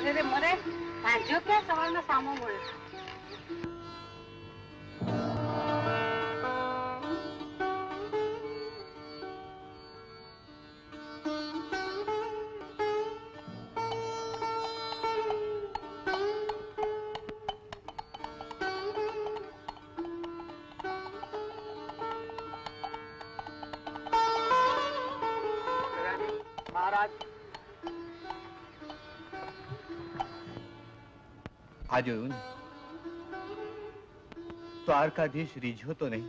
અરે રે મરે સાંજ્યો ક્યાં સવારનો સામો મળ્યો. આ જોયું ને? દ્વારકાધીશ રીઝ્યો તો નહીં.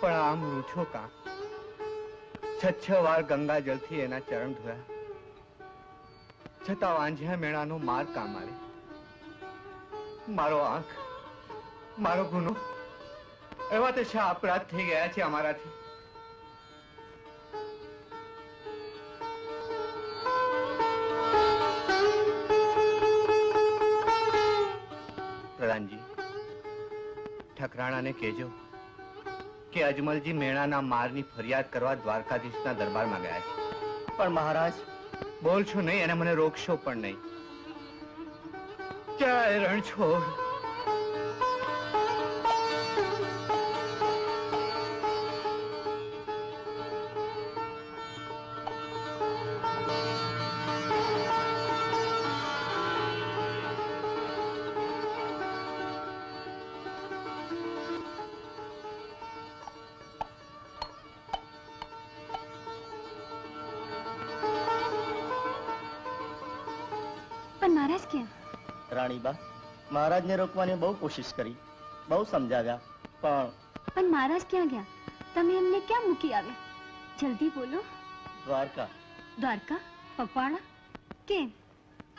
પણ આમ રૂઠો કા? છ છ વાર ગંગા જળથી એના ચરણ ધોયા. છતાં વાંઝ્યા મેળાનો માર કા મારે? મારો આંખ, મારો ગુનો. એવા તો શા અપરાધ થઈ ગયા છે અમારાથી. ઠકરાણાને કહેજો કે અજમલજી મેણાના મારની ફરિયાદ કરવા દ્વારકાધીશના દરબારમાં ગયા છે. પણ મહારાજ, બોલશો નહીં અને મને રોકશો પણ નહીં. જય રણછોડ મહારાજને રોકવાની બહુ કોશિશ કરી બહુ સમજાવ્યા પણ પણ મહારાજ ક્યાં ગયા? તમે એમને ક્યાં મૂકી આવ્યા? જલ્દી બોલો. દ્વારકા. દ્વારકા? પપાળા? કેમ?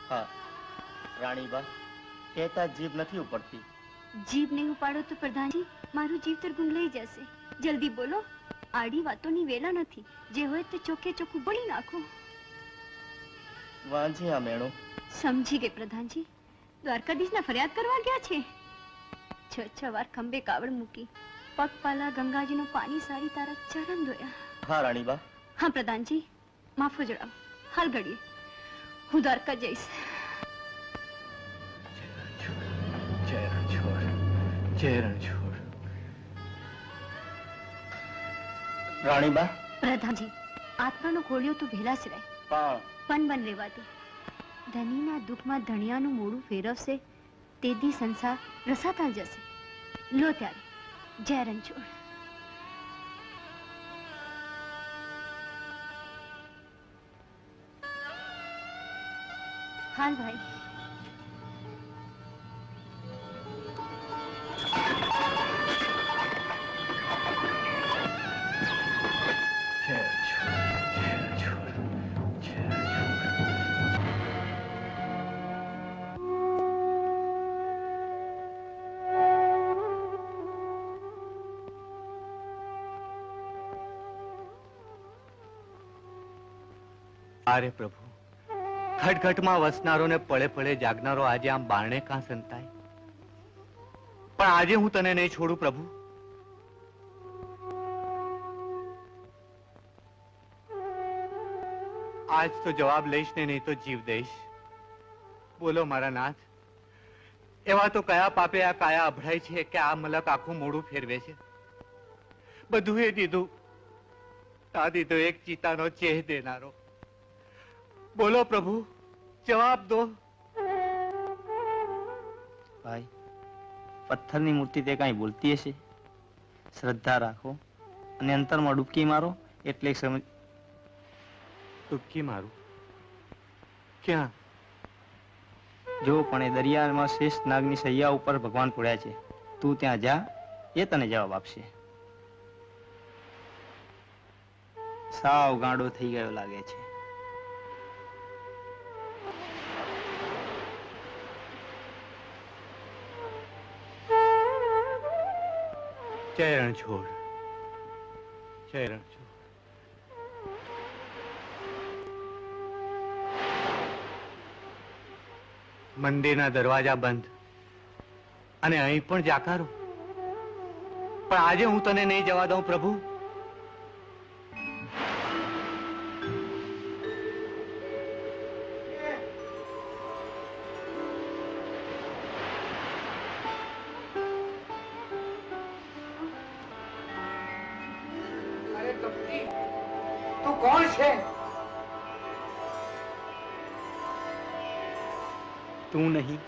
હા રાણીબા કહેતા જીભ નથી ઉપડતી. જીભ નહીં ઉપાડો તો પ્રધાનજી મારું જીવ તો ગુંગ લઈ જશે. જલ્દી બોલો. આડી વાતોની વેલા નથી. જે હોય તે ચોખ્ખે ચોખ્ખું બોલી નાખો. વાંઝ્યા મેળો સમજી ગઈ પ્રધાનજી. દ્વારકાધીશના ફરિયાદ કરવા ગયા છે? છ છ વાર ખંભે કાવડ મૂકી પગપાલા ગંગાજીનું પાણી સારી તારા ચરણ ધોયા હા રાણીબા. હા પ્રધાનજી. માફો જણાવો. હાલ ઘડીએ. હું દ્વારકા જઈશ. જય રણછોડ જય રણછોડ રાણીબા. પ્રધાનજી આત્માનો ખોળ્યો તો ભેલા જ રહે. પણ પન બન રહેવા દે ધનીના દુઃખમાં ધણિયાનું મોડું ફેરવશે તે દી સંસાર રસાતા જશે. લો ત્યારે, જય રણછોડ. હાલ ભાઈ. અરે પ્રભુ. ખટખટમાં વસનારોને પળે પળે જાગનારો આજે આમ બારણે કાં સંતાય? પણ આજે હું તને નહીં છોડું પ્રભુ. આજ તો જવાબ લઈશ ને નહીં તો જીવ દઈશ. બોલો મારા નાથ, એવા તો કયા પાપે આ કાયા અભડાય છે કે આ મલક આખું મોડું ફેરવે છે? બધું એ દીધું. તા દીધો એક ચિતાનો ચેહ દેનારો. બોલો પ્રભુ જવાબ દો. ભાઈ પથ્થરની મૂર્તિ તે કાંઈ બોલતી હશે? શ્રદ્ધા રાખો અને અંતરમાં ડૂબકી મારો એટલે સમજ ડૂબકી મારું? ક્યાં? જો પણ એ દરિયામાં શ્રેષ્ઠ નાગની સૈયા ઉપર ભગવાન પડ્યા છે તું ત્યાં જા એ તને જવાબ આપશે. સાવ ગાંડો થઈ ગયો લાગે છે. જય રણછોડ જય મંદિરના દરવાજા બંધ. અને અહીં પણ જાકારો. પણ આજે હું તને નહીં જવા દઉં, પ્રભુ. તું નહીં.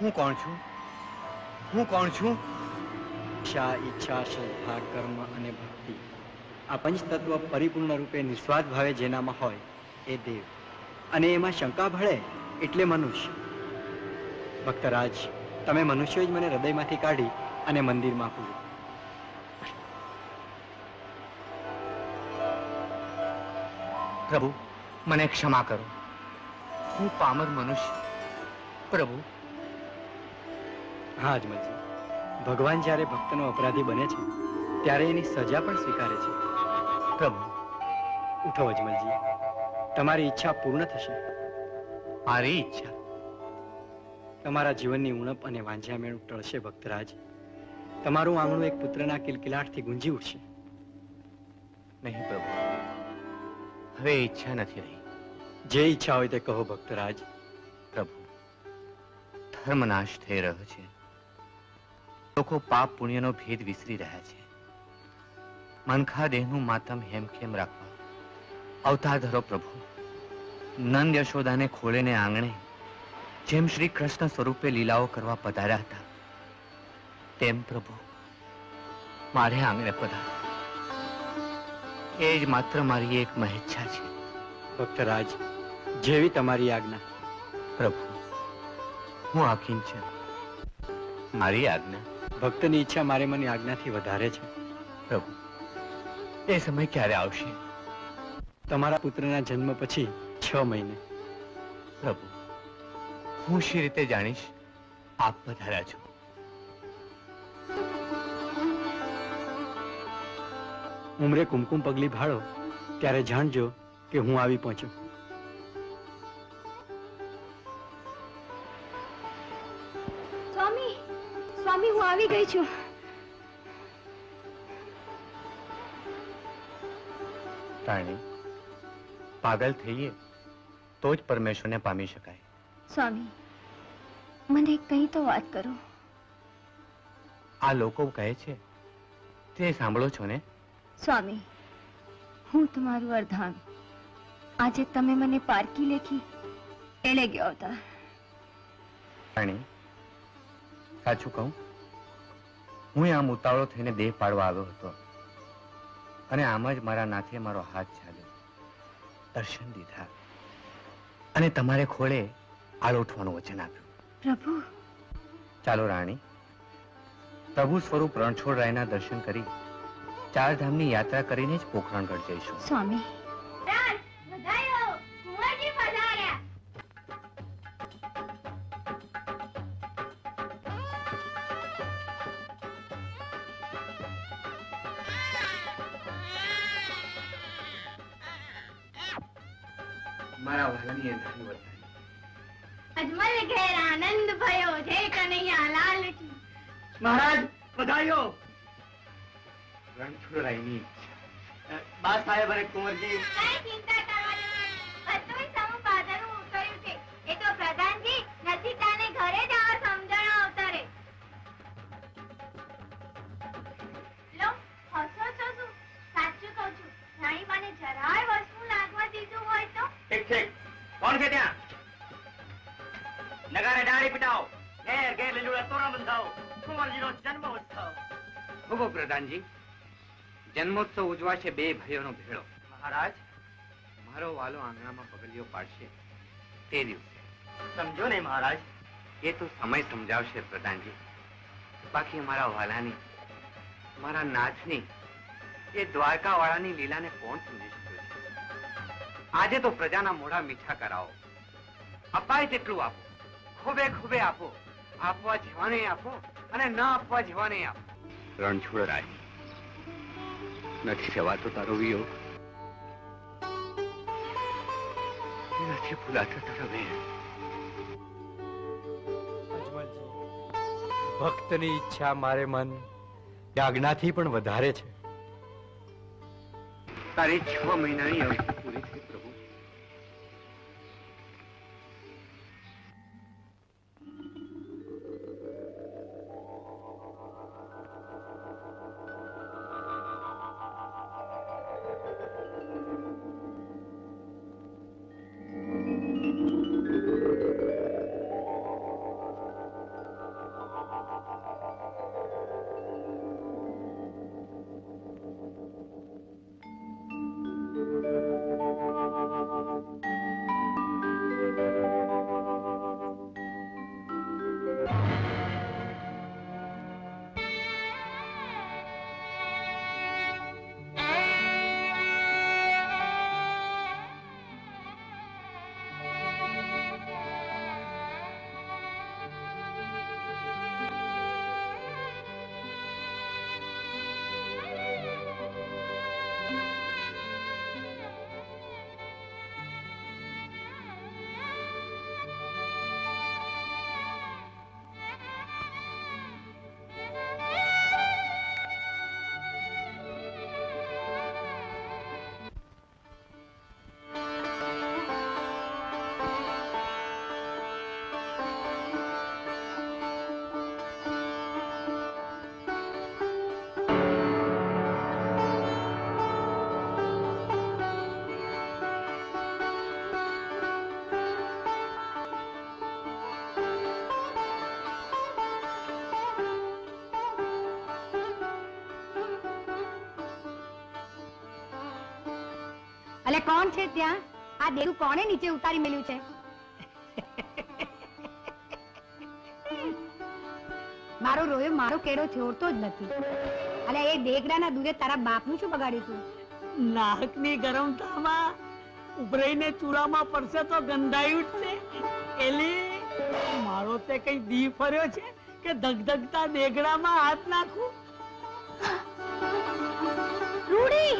હું કોણ છું? હું કોણ છું? ઈચ્છા ઈચ્છા, શ્રદ્ધા, કર્મ અને ભક્તિ. આ પંચતત્વ પરિપૂર્ણ રૂપે નિસ્વાર્થ ભાવે જેનામાં હોય એ દેવ. અને એમાં શંકા ભળે એટલે મનુષ્ય. ભક્તરાજ, તમે મનુષ્ય જ મને હૃદયમાંથી કાઢી અને મંદિરમાં પૂર્યું પ્રભુ, મને ક્ષમા કરો. હું પામર મનુષ્ય. પ્રભુ. હા અજમલજી. ભગવાન જ્યારે ભક્તનો અપરાધી બને છે ત્યારે એની સજા પણ સ્વીકારે છે. પ્રભુ. ઉઠો અજમલજી. તમારી ઈચ્છા પૂર્ણ થશે. મારી ઈચ્છા? તમારા જીવનની ઉણપ અને વાંઝ્યામેળું ટળશે ભક્તરાજ. તમારું આંગણું એક પુત્રના કિલકિલાટથી ગુંજી ઉઠશે. નહીં પ્રભુ. હવે ઈચ્છા નથી રહી. જે ઈચ્છા હોય તે કહો ભક્તરાજ. પ્રભુ. ધર્મનાશ થઈ રહ્યો છે. લોકો પાપ પુણ્યનો ભેદ વિસરી રહ્યા છે. મનખા દેહનું માતમ હેમખેમ રાખવા. અવતાર ધરો પ્રભુ. નંદ યશોદાને ખોળેને આંગણે જેમ શ્રી કૃષ્ણ સ્વરૂપે લીલાઓ કરવા પધાર્યા હતા તેમ પ્રભુ મારે આંગણે પધાર. એ જ માત્ર મારી એક મહેચ્છા છે. ભક્તરાજ જેવી તમારી આજ્ઞા. પ્રભુ હું આખીન છે. મારી આજ્ઞા? ભક્તની ઈચ્છા મારે મને આજ્ઞાથી વધારે છે. પ્રભુ એ સમય ક્યારે આવશે? તમારા પુત્રના જન્મ પછી છ મહિને. પ્રભુ હું શી રીતે જાણીશ? આપ પધાર્યા છો. ઉમરે કુમકુમ પગલી ભાળો ત્યારે જાણજો કે હું આવી પહોંચ્યો. સ્વામી સ્વામી હું આવી ગઈ છું. રાણી પાગલ થઈએ તો જ પરમેશ્વરને પામી શકાય. સ્વામી મને કઈ તો વાત કરો. આ લોકો કહે છે તે સાંભળો છો ને? સ્વામી હું તમારું અર્ધાંગ. આજે તમે મને પારકી લેખી એને ગયો હતા. રાણી સાચું કહું? હું આમ ઉતાવળો થઈને દેહ પાડવા આવ્યો હતો. અને આમ જ મારા નાથે મારો હાથ ચાલ્યો. દર્શન દીધા. અને તમારે ખોળે આળોઠવાનું વચન આપ્યું. પ્રભુ. ચાલો રાણી. પ્રભુ સ્વરૂપ રણછોડરાયના દર્શન કરી ચાર ધામની યાત્રા કરીને જ પોખરણગઢ જઈશું. સ્વામી. મારા વાલાની અંધારી વધારી અજમલ ઘેર આનંદ ભયો છે કનૈયા લાલ કી મહારાજ પધાર્યો રણછોડરાયની બા સાહેબ અને કુંવરજી. પ્રધાનજી જન્મોત્સવ ઉજવાશે બે ભાઈઓનો ભેળો. મહારાજ મારો વાલો આંગણામાં પગલીઓ પાડશે તે દિવસે. સમજો ને મહારાજ. એ તો સમય સમજાવશે પ્રધાનજી. બાકી મારા વાલાની મારા નાથની એ દ્વારકા વાળાની લીલાને કોણ સમજી શક્યું છે? આજે તો પ્રજાના મોઢા મીઠા કરાવો. અપાય તેટલું આપો. ખૂબે ખૂબે આપો. આપવા જેવાને આપો અને ન આપવા જેવાને આપો. રણછોડ રાય નથી સેવાતો તારો વિયોગ. નથી ભૂલાતો તારો વેર. ભક્તની ઈચ્છા મારે મન આજ્ઞાથી પણ વધારે છે. તારી છ મહિનાની અવધિ. અલે કોણ છે ત્યાં? આ દેવું કોણે નીચે ઉતારી મેલ્યું છે? મારો રોયો મારો કેડો છોડતો જ નથી. અલે એ દેગડાના દૂધે તારા બાપનું શું બગાડ્યું તું? નાકની ગરમતામાં ઉભરાઈને ચૂલામાં પડશે તો ગંધાયું જ છે એલી મારો તે કઈ દી ફર્યો છે કે ધગધગતા દેગડામાં હાથ નાખું? રૂડી!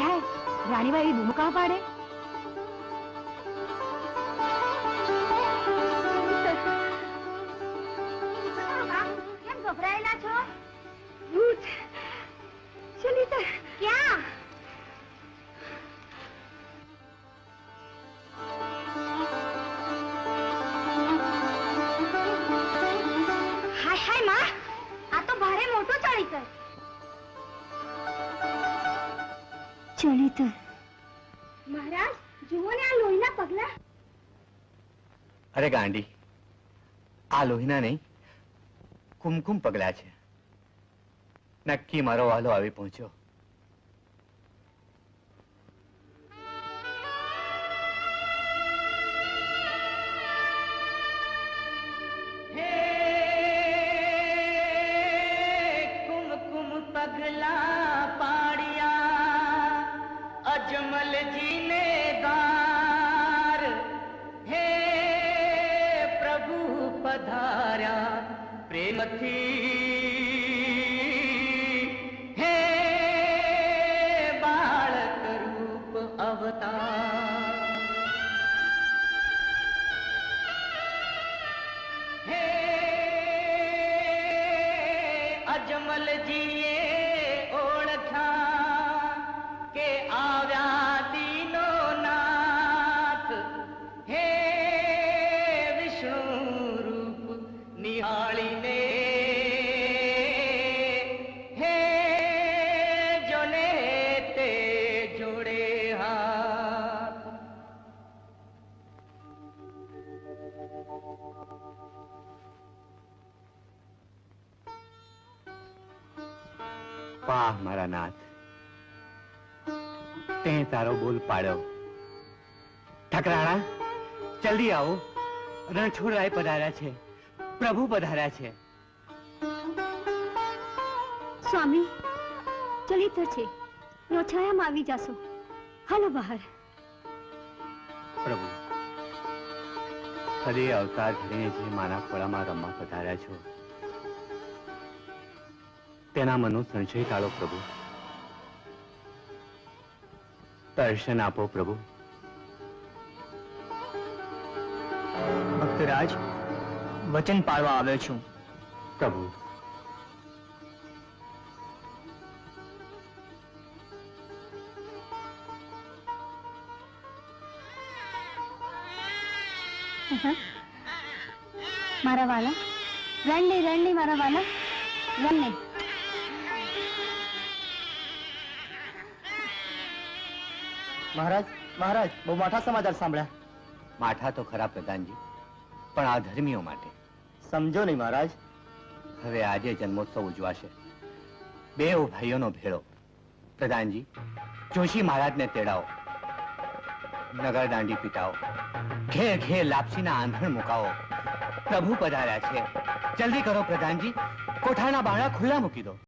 હાય હાય રાણીબાઈ બૂમો કાં પાડે? ચડિતર મહારાજ જુઓ ને આ લોહીના પગલા. અરે ગાંડી આ લોહીના નહીં કુમકુમ પગલા છે. નક્કી મારો વાલો આવી પહોંચ્યો. કુમકુમ પગલા પાડિયા અજમલજી ને ગાર હે પ્રભુ પધાર્યા પ્રેમથી વાહ મારા નાથ. તે તારો બોલ પાડ્યો. ઠકરાણા જલ્દી આવો. રણછોડરાય પધાર્યા છે. પ્રભુ પધાર્યા છે. સ્વામી ચલિતર છે. નોછાયામાં આવી જાશો. હાલો બહાર. પ્રભુ હરે અવતાર ધરીને જે મારા ખોળામાં રમવા પધાર્યા છો તેના મનનો સંશય ટાળો પ્રભુ. દર્શન આપો પ્રભુ. ભક્તરાજ વચન પાળવા આવ્યો છું. પ્રભુ. મારા વાલા રણની રણની મારા વાલા રણની. મહારાજ મહારાજ બહુ મોટા સમાચાર સાંભળ્યા. માઠા તો ખરા પ્રધાનજી પણ આ ધર્મીઓ માટે. સમજો નહીં મહારાજ. હવે આજે જન્મોત્સવ ઉજવાશે. બે ભાઈઓનો ભેળો. પ્રધાનજી જોશી મહારાજને તેડાવો. નગર દાંડી પીટાવો. ઘે ઘે લાપસીના આંધણ મુકાવો. પ્રભુ પધાર્યા છે. જલ્દી કરો પ્રધાનજી. કોઠાના બાળા ખુલ્લા મૂકી દો.